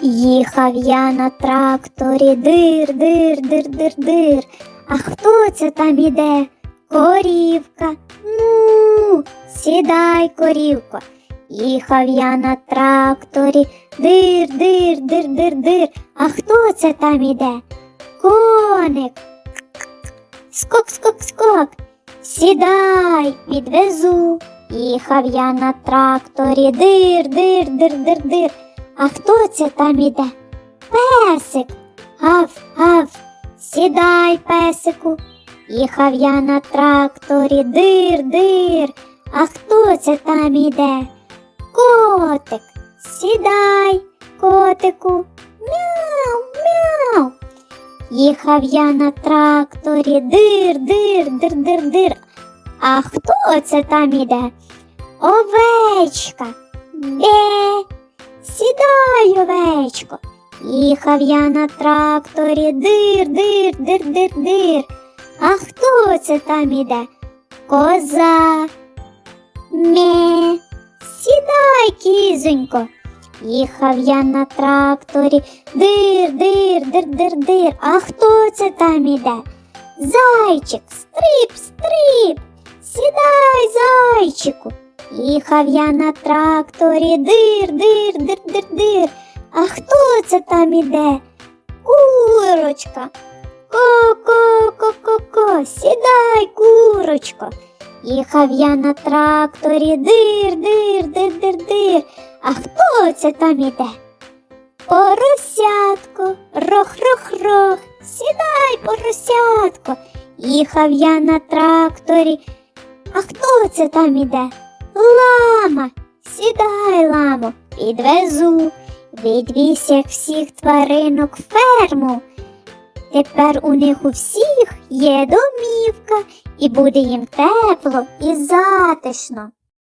Їхав я на тракторі дир, дир, дир, дир, дир. А хто це там іде? Корівка. Ну, сідай, корівко. Їхав я на тракторі дир, дир, дир, дир, дир. А хто це там іде? Коник. Скок, скок, скок. Сідай, підвезу. Їхав я на тракторі дир, дир, дир, дир, дир. А хто це там іде? Песик. Гав, гав. Сідай, песику. Їхав я на тракторі дир, дир. А хто це там іде? Котик. Сідай, котику. Мяу, мяу. Їхав я на тракторі дир, дир, дир, дир, дир. А хто це там іде? Овечка. Бе. Сідай, овечко. Їхав я на тракторі дир, дир, дир, дир, дир. А хто це там іде? Коза. Ме. Сідай, кізонько. Їхав я на тракторі дир, дир, дир, дир, дир. А хто це там іде? Зайчик, стрип, стрип. Сідай, зайчику. Їхав я на тракторі дир, дир, дир, дир, дир. А хто це там іде? Курочка. Ко-ко-ко-ко-ко, сідай, курочко. Їхав я на тракторі дир, дир, дир, дир, дир. А хто це там іде? Поросятко, рох-рох-рох, сідай, поросятко. Їхав я на тракторі. А хто це там іде? Лама, сідай, ламо, підвезу, відвіз як всіх тваринок ферму. Тепер у них у всіх є домівка, і буде їм тепло і затишно.